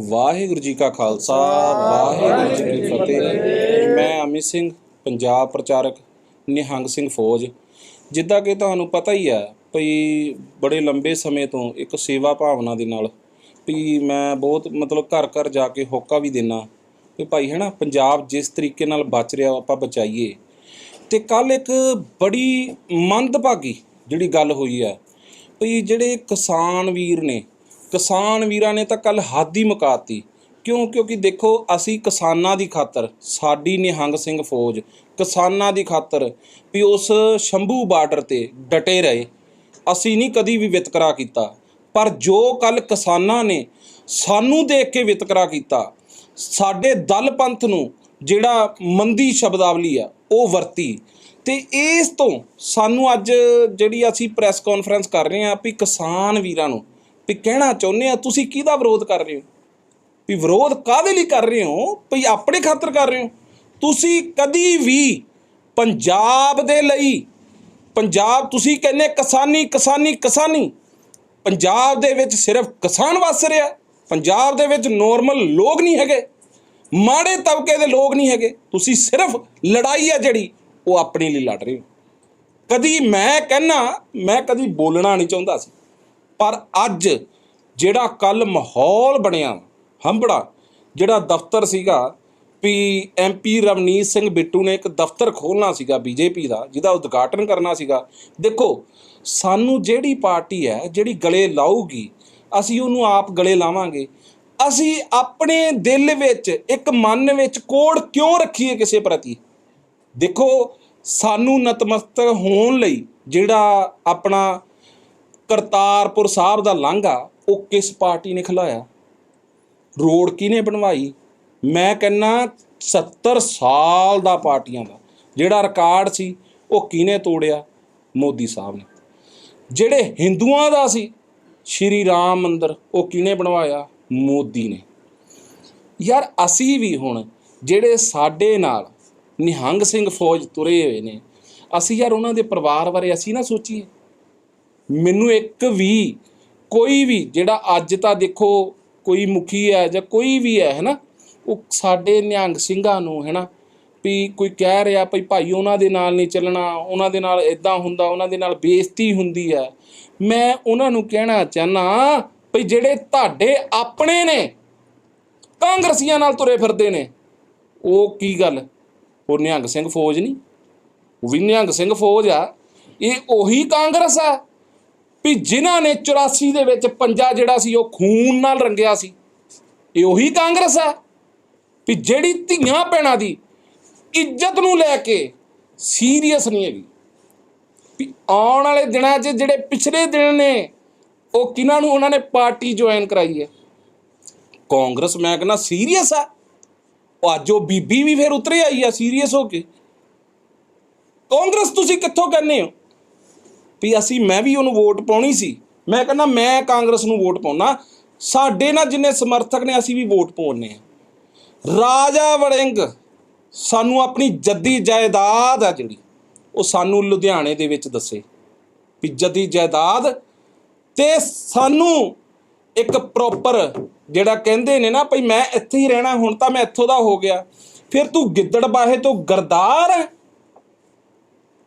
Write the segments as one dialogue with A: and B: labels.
A: ਵਾਹਿਗੁਰੂ ਜੀ ਕਾ ਖਾਲਸਾ, ਵਾਹਿਗੁਰੂ ਜੀ ਕੀ ਫਤਿਹ। ਮੈਂ ਅਮਿਤ ਸਿੰਘ, ਪੰਜਾਬ ਪ੍ਰਚਾਰਕ, ਨਿਹੰਗ ਸਿੰਘ ਫੌਜ। ਜਿੱਦਾਂ ਕਿ ਤੁਹਾਨੂੰ ਪਤਾ ਹੀ ਹੈ ਭਈ ਬੜੇ ਲੰਬੇ ਸਮੇਂ ਤੋਂ ਇੱਕ ਸੇਵਾ ਭਾਵਨਾ ਦੇ ਨਾਲ ਵੀ ਮੈਂ ਬਹੁਤ ਮਤਲਬ ਘਰ ਘਰ ਜਾ ਕੇ ਹੋਕਾ ਵੀ ਦੇਣਾ ਵੀ ਭਾਈ ਹੈ ਨਾ ਪੰਜਾਬ ਜਿਸ ਤਰੀਕੇ ਨਾਲ ਬਚ ਰਿਹਾ, ਆਪਾਂ ਬਚਾਈਏ। ਤੇ ਕੱਲ ਇੱਕ ਬੜੀ ਮੰਦਭਾਗੀ ਜਿਹੜੀ ਗੱਲ ਹੋਈ ਹੈ ਵੀ ਜਿਹੜੇ ਕਿਸਾਨ ਵੀਰ ਨੇ ਕਿਸਾਨ ਵੀਰਾਂ ਨੇ ਤਾਂ ਕੱਲ ਹੱਦ ਹੀ ਮੁਕਾਤੀ। ਕਿਉਂ? ਕਿਉਂਕਿ ਦੇਖੋ, ਅਸੀਂ ਕਿਸਾਨਾਂ ਦੀ ਖਾਤਰ, ਸਾਡੀ ਨਿਹੰਗ ਸਿੰਘ ਫੌਜ ਕਿਸਾਨਾਂ ਦੀ ਖਾਤਰ ਵੀ ਉਸ ਸ਼ੰਭੂ ਬਾਰਡਰ ਤੇ ਡਟੇ ਰਹੇ। ਅਸੀਂ ਨਹੀਂ ਕਦੀ ਵੀ ਵਿਤਕਰਾ ਕੀਤਾ। ਪਰ ਜੋ ਕੱਲ ਕਿਸਾਨਾਂ ਨੇ ਸਾਨੂੰ ਦੇਖ ਕੇ ਵਿਤਕਰਾ ਕੀਤਾ, ਸਾਡੇ ਦਲ ਪੰਥ ਨੂੰ ਜਿਹੜਾ ਮੰਦੀ ਸ਼ਬਦਾਵਲੀ ਆ, ਉਹ ਵਰਤੀ। ਤੇ ਇਸ ਤੋਂ ਸਾਨੂੰ ਅੱਜ ਜਿਹੜੀ ਅਸੀਂ ਪ੍ਰੈਸ ਕਾਨਫਰੰਸ ਕਰ ਰਹੇ ਹਾਂ ਵੀ ਕਿਸਾਨ ਵੀਰਾਂ ਨੂੰ ਵੀ ਕਹਿਣਾ ਚਾਹੁੰਦੇ ਆ, ਤੁਸੀਂ ਕਿਹਦਾ ਵਿਰੋਧ ਕਰ ਰਹੇ ਹੋ? ਵੀ ਵਿਰੋਧ ਕਾਹਦੇ ਲਈ ਕਰ ਰਹੇ ਹੋ? ਵੀ ਆਪਣੇ ਖਾਤਰ ਕਰ ਰਹੇ ਹੋ? ਤੁਸੀਂ ਕਦੀ ਵੀ ਪੰਜਾਬ ਦੇ ਲਈ, ਪੰਜਾਬ ਤੁਸੀਂ ਕਹਿੰਦੇ ਕਿਸਾਨੀ ਕਿਸਾਨੀ ਕਿਸਾਨੀ, ਪੰਜਾਬ ਦੇ ਵਿੱਚ ਸਿਰਫ ਕਿਸਾਨ ਵਸ ਰਿਹਾ ਪੰਜਾਬ ਦੇ ਵਿੱਚ ਨੋਰਮਲ ਲੋਕ ਨਹੀਂ ਹੈਗੇ, ਮਾੜੇ ਤਬਕੇ ਦੇ ਲੋਕ ਨਹੀਂ ਹੈਗੇ, ਤੁਸੀਂ ਸਿਰਫ ਲੜਾਈ ਹੈ ਜਿਹੜੀ ਉਹ ਆਪਣੇ ਲਈ ਲੜ ਰਹੇ ਹੋ। ਕਦੀ ਮੈਂ ਕਹਿਣਾ ਮੈਂ ਕਦੀ ਬੋਲਣਾ ਨਹੀਂ ਚਾਹੁੰਦਾ ਸੀ। ਪਰ ਅੱਜ ਜਿਹੜਾ ਕੱਲ ਮਾਹੌਲ ਬਣਿਆ ਹੰਬੜਾ ਜਿਹੜਾ ਦਫ਼ਤਰ ਸੀਗਾ, ਵੀ ਐਮਪੀ ਰਵਨੀਤ ਸਿੰਘ ਬਿੱਟੂ ਨੇ ਇੱਕ ਦਫ਼ਤਰ ਖੋਲਣਾ ਸੀਗਾ ਬੀਜੇਪੀ ਦਾ, ਜਿਹਦਾ ਉਦਘਾਟਨ ਕਰਨਾ ਸੀਗਾ। ਦੇਖੋ, ਸਾਨੂੰ ਜਿਹੜੀ ਪਾਰਟੀ ਹੈ, ਜਿਹੜੀ ਗਲੇ ਲਾਊਗੀ, ਅਸੀਂ ਉਹਨੂੰ ਆਪ ਗਲੇ ਲਾਵਾਂਗੇ। ਅਸੀਂ ਆਪਣੇ ਦਿਲ ਵਿੱਚ, ਇੱਕ ਮਨ ਵਿੱਚ ਕੋੜ ਕਿਉਂ ਰੱਖੀਏ ਕਿਸੇ ਪ੍ਰਤੀ? ਦੇਖੋ, ਸਾਨੂੰ ਨਤਮਸਤਕ ਹੋਣ ਲਈ ਜਿਹੜਾ ਆਪਣਾ ਕਰਤਾਰਪੁਰ ਸਾਹਿਬ ਦਾ ਲਾਂਘਾ ਉਹ ਕਿਸ ਪਾਰਟੀ ਨੇ ਖਿਲਾਇਆ? ਰੋਡ ਕਿਹਨੇ ਬਣਵਾਈ? ਮੈਂ ਕਹਿੰਨਾ 70 ਸਾਲ ਦਾ ਪਾਰਟੀਆਂ ਦਾ। ਜਿਹੜਾ ਰਿਕਾਰਡ ਸੀ, ਉਹ ਕਿਹਨੇ ਤੋੜਿਆ? ਮੋਦੀ ਸਾਹਿਬ ਨੇ। ਜਿਹੜੇ ਹਿੰਦੂਆਂ ਦਾ ਸੀ, ਸ਼੍ਰੀ ਰਾਮ ਮੰਦਿਰ, ਉਹ ਕਿਹਨੇ ਬਣਵਾਇਆ? ਮੋਦੀ ਨੇ। ਯਾਰ ਅਸੀਂ ਵੀ ਹੁਣ ਜਿਹੜੇ ਸਾਡੇ ਨਾਲ ਨਿਹੰਗ ਸਿੰਘ ਫੌਜ ਤੁਰੇ ਹੋਏ ਨੇ, ਅਸੀਂ ਯਾਰ ਉਹਨਾਂ ਦੇ ਪਰਿਵਾਰ ਬਾਰੇ ਅਸੀਂ ਨਾ ਸੋਚੀਏ। ਮੈਨੂੰ ਇੱਕ ਵੀ ਕੋਈ ਵੀ ਜਿਹੜਾ ਅੱਜ ਤਾਂ ਦੇਖੋ ਕੋਈ ਮੁਖੀ ਹੈ ਜਾਂ ਕੋਈ ਵੀ ਹੈ ਹੈਨਾ ਉਹ ਸਾਡੇ ਨਿਹੰਗ ਸਿੰਘਾਂ ਨੂੰ ਹੈਨਾ ਵੀ ਕੋਈ ਕਹਿ ਰਿਹਾ ਭਈ ਭਾਈ ਉਹਨਾਂ ਦੇ ਨਾਲ ਨਹੀਂ ਚੱਲਣਾ, ਉਹਨਾਂ ਦੇ ਨਾਲ ਇਦਾਂ ਹੁੰਦਾ, ਉਹਨਾਂ ਦੇ ਨਾਲ ਬੇਇੱਜ਼ਤੀ ਹੁੰਦੀ ਹੈ। ਮੈਂ ਉਹਨਾਂ ਨੂੰ ਕਹਿਣਾ ਚਾਹਨਾ ਭਈ ਜਿਹੜੇ ਤੁਹਾਡੇ ਆਪਣੇ ਨੇ, ਕਾਂਗਰਸੀਆਂ ਨਾਲ ਤੁਰੇ ਫਿਰਦੇ ਨੇ, ਉਹ ਕੀ ਗੱਲ? ਉਹ ਨਿਹੰਗ ਸਿੰਘ ਫੌਜ ਨਹੀਂ, ਉਹ ਵੀ ਨਿਹੰਗ ਸਿੰਘ ਫੌਜ ਆ, ਇਹ ਉਹੀ ਕਾਂਗਰਸ ਆ। ਵੀ ਜਿਨ੍ਹਾਂ ਨੇ 84 ਦੇ ਵਿੱਚ ਪੰਜਾ ਜਿਹੜਾ ਸੀ, ਉਹ ਖੂਨ ਨਾਲ ਰੰਗਿਆ ਸੀ। ਇਹ ਉਹੀ ਕਾਂਗਰਸ ਹੈ ਵੀ ਜਿਹੜੀ ਧੀਆਂ ਭੈਣਾਂ ਦੀ ਇੱਜ਼ਤ ਨੂੰ ਲੈ ਕੇ ਸੀਰੀਅਸ ਨਹੀਂ ਹੈਗੀ। ਵੀ ਆਉਣ ਵਾਲੇ ਦਿਨਾਂ 'ਚ ਜਿਹੜੇ ਪਿਛਲੇ ਦਿਨ ਨੇ, ਉਹ ਕਿਹਨਾਂ ਨੂੰ ਉਹਨਾਂ ਨੇ ਪਾਰਟੀ ਜੁਆਇਨ ਕਰਾਈ ਹੈ? ਕਾਂਗਰਸ ਮੈਂ ਕਹਿੰਦਾ ਸੀਰੀਅਸ ਆ ਉਹ ਅੱਜ ਉਹ ਬੀਬੀ ਵੀ ਫਿਰ ਉਤਰੇ ਆਈ ਆ ਸੀਰੀਅਸ ਹੋ ਕੇ। ਕਾਂਗਰਸ ਤੁਸੀਂ ਕਿੱਥੋਂ ਕਹਿੰਦੇ ਹੋ? ਵੀ ਅਸੀਂ, ਮੈਂ ਵੀ ਉਹਨੂੰ ਵੋਟ ਪਾਉਣੀ ਸੀ। ਮੈਂ ਕਹਿੰਦਾ, ਮੈਂ ਕਾਂਗਰਸ ਨੂੰ ਵੋਟ ਪਾਉਣਾ। ਸਾਡੇ ਨਾਲ ਜਿੰਨੇ ਸਮਰਥਕ ਨੇ, ਅਸੀਂ ਵੀ ਵੋਟ ਪਾਉਣੇ ਆ ਰਾਜਾ ਵੜਿੰਗ, ਸਾਨੂੰ ਆਪਣੀ ਜੱਦੀ ਜਾਇਦਾਦ ਆ ਜਿਹੜੀ, ਉਹ ਸਾਨੂੰ ਲੁਧਿਆਣੇ ਦੇ ਵਿੱਚ ਦੱਸੇ। ਵੀ ਜੱਦੀ ਜਾਇਦਾਦ ਤੇ ਸਾਨੂੰ ਇੱਕ ਪ੍ਰੋਪਰ ਜਿਹੜਾ ਕਹਿੰਦੇ ਨੇ ਨਾ, ਭਈ ਮੈਂ ਇੱਥੇ ਹੀ ਰਹਿਣਾ, ਹੁਣ ਤਾਂ ਮੈਂ ਇੱਥੋਂ ਦਾ ਹੋ ਗਿਆ। ਫਿਰ ਤੂੰ ਗਿੱਦੜ ਬਾਹੇ ਤੋਂ ਗਰਦਾਰ ਹੈ।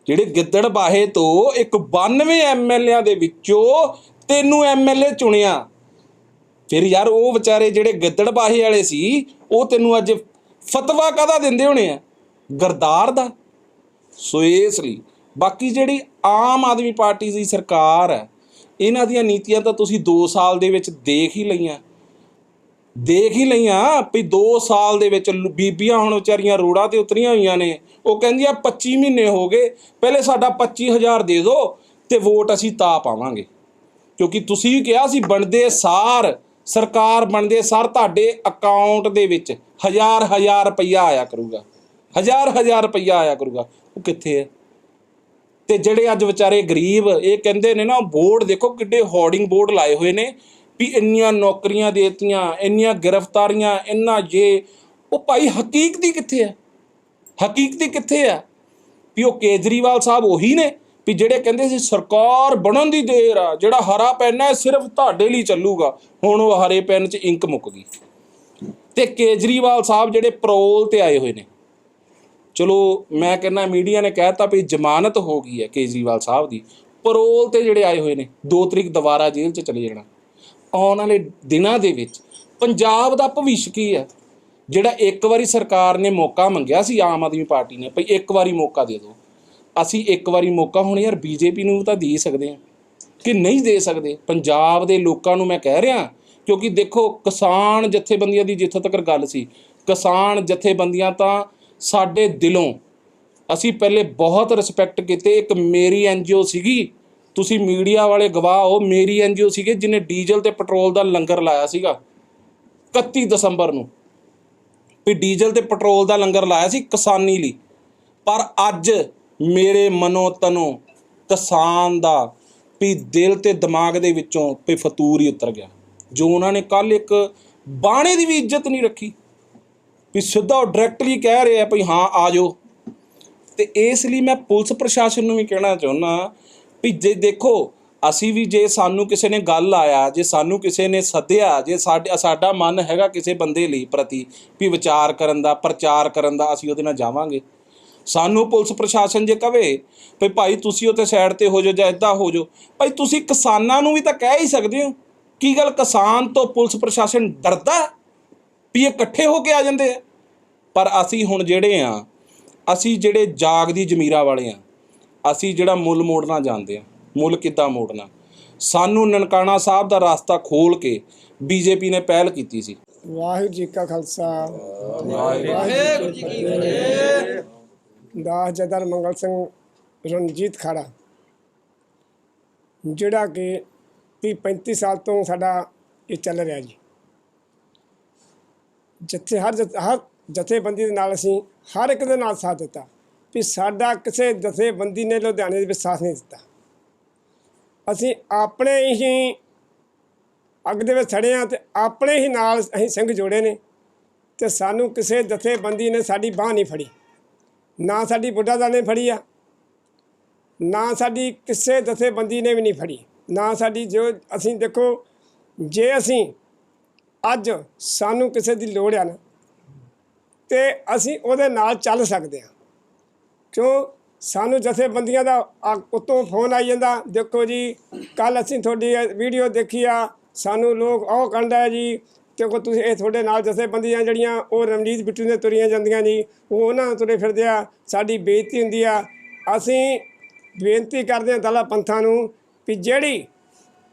A: ਜਿਹੜੇ ਗਿੱਦੜ ਬਾਹੇ ਤੋਂ ਇੱਕ 92 ਐਮਐਲਏਆਂ ਦੇ ਵਿੱਚੋਂ ਤੈਨੂੰ ਐਮਐਲਏ ਚੁਣਿਆ। ਫਿਰ ਯਾਰ ਉਹ ਵਿਚਾਰੇ ਜਿਹੜੇ ਗਿੱਦੜ ਬਾਹੇ ਵਾਲੇ ਸੀ, ਉਹ ਤੈਨੂੰ ਅੱਜ ਫਤਵਾ ਕਾਦਾ ਦਿੰਦੇ ਹੋਣੇ ਆ? ਗਰਦਾਰ ਦਾ। ਸੋ ਇਸ ਲਈ ਬਾਕੀ ਜਿਹੜੀ ਆਮ ਆਦਮੀ ਪਾਰਟੀ ਦੀ ਸਰਕਾਰ ਹੈ, ਇਹਨਾਂ ਦੀਆਂ ਨੀਤੀਆਂ ਤਾਂ ਤੁਸੀਂ 2 ਸਾਲ ਦੇ ਵਿੱਚ ਦੇਖ ਹੀ ਲਈਆਂ। ਦੇਖ ਹੀ ਲਈਆਂ ਵੀ 2 ਸਾਲ ਦੇ ਵਿੱਚ ਬੀਬੀਆਂ ਹੁਣ ਵਿਚਾਰੀਆਂ ਰੋੜਾਂ ਤੇ ਉਤਰੀਆਂ ਹੋਈਆਂ ਨੇ। ਉਹ ਕਹਿੰਦੀਆਂ 25 ਮਹੀਨੇ ਹੋ ਗਏ, ਪਹਿਲੇ ਸਾਡਾ 25000 ਦੇ ਦਿਓ ਤੇ ਵੋਟ ਅਸੀਂ ਤਾਂ ਪਾਵਾਂਗੇ। ਕਿਉਂਕਿ ਤੁਸੀਂ ਵੀ ਕਿਹਾ ਸੀ ਬਣਦੇ ਸਾਰ, ਸਰਕਾਰ ਬਣਦੇ ਸਾਰ ਤੁਹਾਡੇ ਅਕਾਊਂਟ ਦੇ ਵਿੱਚ ਹਜ਼ਾਰ ਹਜ਼ਾਰ ਰੁਪਈਆ ਆਇਆ ਕਰੂਗਾ। ਹਜ਼ਾਰ ਹਜ਼ਾਰ ਰੁਪਈਆ ਆਇਆ ਕਰੂਗਾ। ਉਹ ਕਿੱਥੇ ਹੈ? ਤੇ ਜਿਹੜੇ ਅੱਜ ਵਿਚਾਰੇ ਗਰੀਬ, ਇਹ ਕਹਿੰਦੇ ਨੇ ਨਾ, ਬੋਰਡ ਦੇਖੋ ਕਿੱਡੇ ਹੋਰਡਿੰਗ ਬੋਰਡ ਲਾਏ ਹੋਏ ਨੇ। ਵੀ ਇੰਨੀਆਂ ਨੌਕਰੀਆਂ ਦੇਤੀਆਂ, ਇੰਨੀਆਂ ਗ੍ਰਿਫਤਾਰੀਆਂ, ਇੰਨਾ ਜੇ। ਉਹ ਭਾਈ ਹਕੀਕਤੀ ਕਿੱਥੇ ਹੈ? ਹਕੀਕਤੀ ਕਿੱਥੇ ਆ ਵੀ ਉਹ ਕੇਜਰੀਵਾਲ ਸਾਹਿਬ ਉਹੀ ਨੇ ਵੀ ਜਿਹੜੇ ਕਹਿੰਦੇ ਸੀ ਸਰਕਾਰ ਬਣਨ ਦੀ ਦੇਰ ਆ, ਜਿਹੜਾ ਹਰਾ ਪੈਨ ਹੈ ਸਿਰਫ ਤੁਹਾਡੇ ਲਈ ਚੱਲੂਗਾ। ਹੁਣ ਉਹ ਹਰੇ ਪੈਨ 'ਚ ਇੰਕ ਮੁੱਕ ਗਈ। ਤੇ ਕੇਜਰੀਵਾਲ ਸਾਹਿਬ ਜਿਹੜੇ ਪੈਰੋਲ ਤੇ ਆਏ ਹੋਏ ਨੇ। ਚਲੋ, ਮੈਂ ਕਹਿੰਦਾ ਮੀਡੀਆ ਨੇ ਕਹਿਤਾ ਵੀ ਜ਼ਮਾਨਤ ਹੋ ਗਈ ਹੈ ਕੇਜਰੀਵਾਲ ਸਾਹਿਬ ਦੀ। ਪਰੋਲ ਤੇ ਜਿਹੜੇ ਆਏ ਹੋਏ ਨੇ 2 ਤਰੀਕ ਦੁਬਾਰਾ ਜੇਲ੍ਹ 'ਚ ਚਲੇ ਜਾਣਾ। ਆਉਣ ਵਾਲੇ ਦਿਨਾਂ ਦੇ ਵਿੱਚ ਪੰਜਾਬ ਦਾ ਭਵਿੱਖ ਕੀ ਹੈ? ਜਿਹੜਾ ਇੱਕ ਵਾਰੀ ਸਰਕਾਰ ਨੇ ਮੌਕਾ ਮੰਗਿਆ ਸੀ, ਆਮ ਆਦਮੀ ਪਾਰਟੀ ਨੇ, ਭਈ ਇੱਕ ਵਾਰੀ ਮੌਕਾ ਦੇ ਦਿਓ। ਅਸੀਂ ਇੱਕ ਵਾਰੀ ਮੌਕਾ ਹੁਣ ਯਾਰ ਬੀਜੇਪੀ ਨੂੰ ਤਾਂ ਦੇ ਸਕਦੇ ਹਾਂ, ਕਿ ਨਹੀਂ ਦੇ ਸਕਦੇ? ਪੰਜਾਬ ਦੇ ਲੋਕਾਂ ਨੂੰ ਮੈਂ ਕਹਿ ਰਿਹਾ, ਕਿਉਂਕਿ ਦੇਖੋ ਕਿਸਾਨ ਜਥੇਬੰਦੀਆਂ ਦੀ ਜਿੱਥੋਂ ਤੱਕ ਗੱਲ ਸੀ, ਕਿਸਾਨ ਜਥੇਬੰਦੀਆਂ ਤਾਂ ਸਾਡੇ ਦਿਲੋਂ ਅਸੀਂ ਪਹਿਲੇ ਬਹੁਤ ਰਿਸਪੈਕਟ ਕੀਤੇ। ਇੱਕ ਮੇਰੀ ਐਨਜੀਓ ਸੀਗੀ ਤੁਸੀਂ ਮੀਡੀਆ ਵਾਲੇ ਗਵਾਹ ਹੋ, ਮੇਰੀ ਐਨਜੀਓ ਸੀਗੇ ਜਿਹਨੇ ਡੀਜ਼ਲ ਤੇ ਪੈਟਰੋਲ ਦਾ ਲੰਗਰ ਲਾਇਆ ਸੀਗਾ 31 ਦਸੰਬਰ ਨੂੰ। ਵੀ ਡੀਜ਼ਲ ਤੇ ਪੈਟਰੋਲ ਦਾ ਲੰਗਰ ਲਾਇਆ ਸੀ ਕਿਸਾਨੀ ਲਈ। ਪਰ ਅੱਜ ਮੇਰੇ ਮਨੋ ਤਨੋ ਕਿਸਾਨ ਦਾ ਵੀ ਦਿਲ ਤੇ ਦਿਮਾਗ ਦੇ ਵਿੱਚੋਂ ਵੀ ਫਤੂਰ ਹੀ ਉਤਰ ਗਿਆ। ਜੋ ਉਹਨਾਂ ਨੇ ਕੱਲ ਇੱਕ ਬਾਣੇ ਦੀ ਵੀ ਇੱਜ਼ਤ ਨਹੀਂ ਰੱਖੀ, ਵੀ ਸਿੱਧਾ ਡਾਇਰੈਕਟਲੀ ਕਹਿ ਰਹੇ ਆ ਵੀ ਹਾਂ ਆ ਜਾਓ। ਤੇ ਇਸ ਲਈ ਮੈਂ ਪੁਲਿਸ ਪ੍ਰਸ਼ਾਸਨ ਨੂੰ ਵੀ ਕਹਿਣਾ ਚਾਹੁੰਦਾ ਵੀ ਜੇ ਦੇਖੋ, ਅਸੀਂ ਵੀ ਜੇ ਸਾਨੂੰ ਕਿਸੇ ਨੇ ਗੱਲ ਆਇਆ, ਜੇ ਸਾਨੂੰ ਕਿਸੇ ਨੇ ਸੱਦਿਆ, ਜੇ ਸਾਡੇ, ਸਾਡਾ ਮਨ ਹੈਗਾ ਕਿਸੇ ਬੰਦੇ ਲਈ ਪ੍ਰਤੀ ਵੀ ਵਿਚਾਰ ਕਰਨ ਦਾ, ਪ੍ਰਚਾਰ ਕਰਨ ਦਾ, ਅਸੀਂ ਉਹਦੇ ਨਾਲ ਜਾਵਾਂਗੇ। ਸਾਨੂੰ ਪੁਲਿਸ ਪ੍ਰਸ਼ਾਸਨ ਜੇ ਕਵੇ ਵੀ ਭਾਈ ਤੁਸੀਂ ਉੱਥੇ ਸਾਈਡ ਤੇ ਹੋ ਜਾਓ ਜਾਂ ਇਦਾਂ ਹੋ ਜਾਓ, ਭਾਈ ਤੁਸੀਂ ਕਿਸਾਨਾਂ ਨੂੰ ਵੀ ਤਾਂ ਕਹਿ ਹੀ ਸਕਦੇ ਹੋ। ਕੀ ਗੱਲ ਕਿਸਾਨ ਤੋਂ ਪੁਲਿਸ ਪ੍ਰਸ਼ਾਸਨ ਡਰਦਾ ਵੀ ਇਹ ਇਕੱਠੇ ਹੋ ਕੇ ਆ ਜਾਂਦੇ ਆ? ਪਰ ਅਸੀਂ ਹੁਣ ਜਿਹੜੇ ਆ, ਅਸੀਂ ਜਿਹੜੇ ਜਾਗ ਦੀ ਜ਼ਮੀਰਾਂ ਵਾਲੇ ਆ ਅਸੀਂ ਜਿਹੜਾ ਮੁੱਲ ਮੋੜਨਾ ਜਾਣਦੇ ਆ ਮੁੱਲ ਕਿੱਦਾਂ ਮੋੜਨਾ। ਸਾਨੂੰ ਨਨਕਾਣਾ ਸਾਹਿਬ ਦਾ ਰਸਤਾ ਖੋਲ ਕੇ ਬੀਜੇਪੀ ਨੇ ਪਹਿਲ ਕੀਤੀ ਸੀ।
B: ਵਾਹਿਗੁਰੂ ਜੀ ਕਾ ਖਾਲਸਾ। ਵਾਹਿਗੁਰੂ ਜੀ ਕੀ ਫਤਿਹ। ਦਾਸ ਜਦਰ ਮੰਗਲ ਸਿੰਘ ਰਣਜੀਤ ਖਾੜਾ ਜਿਹੜਾ ਕਿ 30 35 ਸਾਲ ਤੋਂ ਸਾਡਾ ਇਹ ਚੱਲ ਰਿਹਾ ਜੀ। ਜਿੱਥੇ ਹਰ ਜਥ- ਹਰ ਜਥੇਬੰਦੀ ਦੇ ਨਾਲ ਅਸੀਂ ਹਰ ਇੱਕ ਦੇ ਨਾਲ ਸਾਥ ਦਿੱਤਾ। ਵੀ ਸਾਡਾ ਕਿਸੇ ਜਥੇਬੰਦੀ ਨੇ ਲੁਧਿਆਣੇ ਦੇ ਵਿੱਚ ਸਾਥ ਨਹੀਂ ਦਿੱਤਾ। ਅਸੀਂ ਆਪਣੇ ਹੀ ਅੱਗ ਦੇ ਵਿੱਚ ਖੜੇ ਹਾਂ ਤੇ ਆਪਣੇ ਹੀ ਨਾਲ ਅਸੀਂ ਸਿੰਘ ਜੋੜੇ ਨੇ ਤੇ ਸਾਨੂੰ ਕਿਸੇ ਜਥੇਬੰਦੀ ਨੇ ਸਾਡੀ ਬਾਹ ਨਹੀਂ ਫੜੀ। ਨਾ ਸਾਡੀ ਬੁੱਢਾ ਦਲ ਨੇ ਫੜੀ ਆ, ਨਾ ਸਾਡੀ ਕਿਸੇ ਜਥੇਬੰਦੀ ਨੇ ਵੀ ਨਹੀਂ ਫੜੀ। ਨਾ ਸਾਡੀ ਜੋ ਅਸੀਂ ਦੇਖੋ, ਜੇ ਅਸੀਂ ਅੱਜ ਸਾਨੂੰ ਕਿਸੇ ਦੀ ਲੋੜ ਆ ਨਾ, ਤੇ ਅਸੀਂ ਉਹਦੇ ਨਾਲ ਚੱਲ ਸਕਦੇ ਹਾਂ। ਕਿਉਂ ਸਾਨੂੰ ਜਥੇਬੰਦੀਆਂ ਦਾ ਆ- ਉੱਤੋਂ ਫੋਨ ਆਈ ਜਾਂਦਾ, ਦੇਖੋ ਜੀ ਕੱਲ ਅਸੀਂ ਤੁਹਾਡੀ ਵੀਡੀਓ ਦੇਖੀ ਆ, ਸਾਨੂੰ ਲੋਕ ਉਹ ਕਹਿੰਦਾ ਜੀ ਤੇ ਕੋ ਤੁਸੀਂ ਇਹ ਤੁਹਾਡੇ ਨਾਲ ਜਥੇਬੰਦੀਆਂ ਜਿਹੜੀਆਂ, ਉਹ ਰਮਨੀਤ ਬਿੱਟੂ ਨੇ ਤੁਰੀਆਂ ਜਾਂਦੀਆਂ ਜੀ, ਉਹ ਉਹਨਾਂ ਨਾਲ ਤੁਰੇ ਫਿਰਦੇ ਆ, ਸਾਡੀ ਬੇਇੱਜ਼ਤੀ ਹੁੰਦੀ ਆ। ਅਸੀਂ ਬੇਨਤੀ ਕਰਦੇ ਹਾਂ ਦਲਾ ਪੰਥਾਂ ਨੂੰ ਵੀ ਜਿਹੜੀ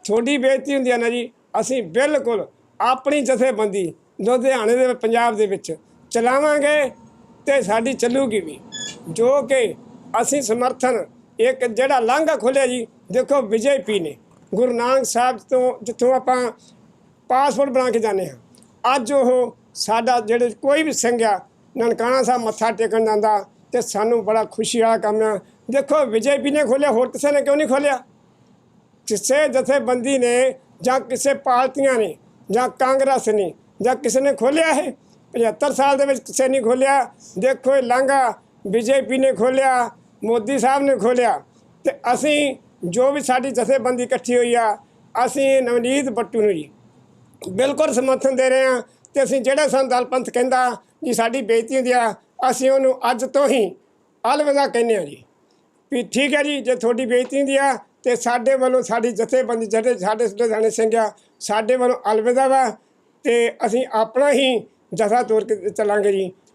B: ਤੁਹਾਡੀ ਬੇਇੱਜ਼ਤੀ ਹੁੰਦੀ ਆ ਨਾ ਜੀ, ਅਸੀਂ ਬਿਲਕੁਲ ਆਪਣੀ ਜਥੇਬੰਦੀ ਲੁਧਿਆਣੇ ਦੇ ਪੰਜਾਬ ਦੇ ਵਿੱਚ ਚਲਾਵਾਂਗੇ ਤੇ ਸਾਡੀ ਚੱਲੂਗੀ ਵੀ। ਜੋ ਕਿ ਅਸੀਂ ਸਮਰਥਨ, ਇੱਕ ਜਿਹੜਾ ਲਾਂਘਾ ਖੋਲਿਆ ਜੀ, ਦੇਖੋ ਬੀਜੇਪੀ ਨੇ। ਗੁਰੂ ਨਾਨਕ ਸਾਹਿਬ ਤੋਂ ਜਿੱਥੋਂ ਆਪਾਂ ਪਾਸਪੋਰਟ ਬਣਾ ਕੇ ਜਾਂਦੇ ਹਾਂ। ਅੱਜ ਉਹ ਸਾਡਾ ਜਿਹੜੇ ਕੋਈ ਵੀ ਸਿੰਘ ਆ, ਨਨਕਾਣਾ ਸਾਹਿਬ ਮੱਥਾ ਟੇਕਣ ਜਾਂਦਾ ਤੇ ਸਾਨੂੰ ਬੜਾ ਖੁਸ਼ੀ ਵਾਲਾ ਕੰਮ ਆ। ਦੇਖੋ ਬੀਜੇਪੀ ਨੇ ਖੋਲਿਆ ਹੋਰ ਕਿਸੇ ਨੇ ਕਿਉਂ ਨਹੀਂ ਖੋਲਿਆ ਕਿਸੇ ਜਥੇਬੰਦੀ ਨੇ ਜਾਂ ਕਿਸੇ ਪਾਰਟੀਆਂ ਨੇ ਜਾਂ ਕਾਂਗਰਸ ਨੇ ਜਾਂ ਕਿਸੇ ਨੇ ਖੋਲਿਆ ਹੈ 75 ਸਾਲ ਦੇ ਵਿੱਚ ਕਿਸੇ ਨਹੀਂ ਖੋਲਿਆ ਦੇਖੋ ਇਹ ਲਾਂਘਾ ਬੀਜੇਪੀ ਨੇ ਖੋਲਿਆ, ਮੋਦੀ ਸਾਹਿਬ ਨੇ ਖੋਲਿਆ। ਤੇ ਅਸੀਂ ਜੋ ਵੀ ਸਾਡੀ ਜਥੇਬੰਦੀ ਇਕੱਠੀ ਹੋਈ ਆ, ਅਸੀਂ ਨਵਨੀਤ ਬੱਟੂ ਨੂੰ ਜੀ ਬਿਲਕੁਲ ਸਮਰਥਨ ਦੇ ਰਹੇ ਹਾਂ ਤੇ ਅਸੀਂ ਜਿਹੜਾ ਸਾਨੂੰ ਦਲ ਪੰਥ ਕਹਿੰਦਾ ਜੀ ਸਾਡੀ ਬੇਇੱਜ਼ਤੀ ਹੁੰਦੀ ਆ, ਅਸੀਂ ਉਹਨੂੰ ਅੱਜ ਤੋਂ ਹੀ ਅਲਵਿਦਾ ਕਹਿੰਦੇ ਹਾਂ ਜੀ। ਵੀ ਠੀਕ ਹੈ ਜੀ, ਜੇ ਤੁਹਾਡੀ ਬੇਇੱਜ਼ਤੀ ਹੁੰਦੀ ਆ ਤੇ ਸਾਡੇ ਵੱਲੋਂ ਸਾਡੀ ਜਥੇਬੰਦੀ ਜਿਹੜੇ ਸਾਡੇ ਲੁਧਿਆਣੇ ਸਿੰਘ ਆ, ਸਾਡੇ ਵੱਲੋਂ ਅਲਵਿਦਾ ਵਾ ਤੇ ਅਸੀਂ ਆਪਣਾ ਹੀ ਜਥਾ ਤੋਰ ਕੇ ਚੱਲਾਂਗੇ ਜੀ।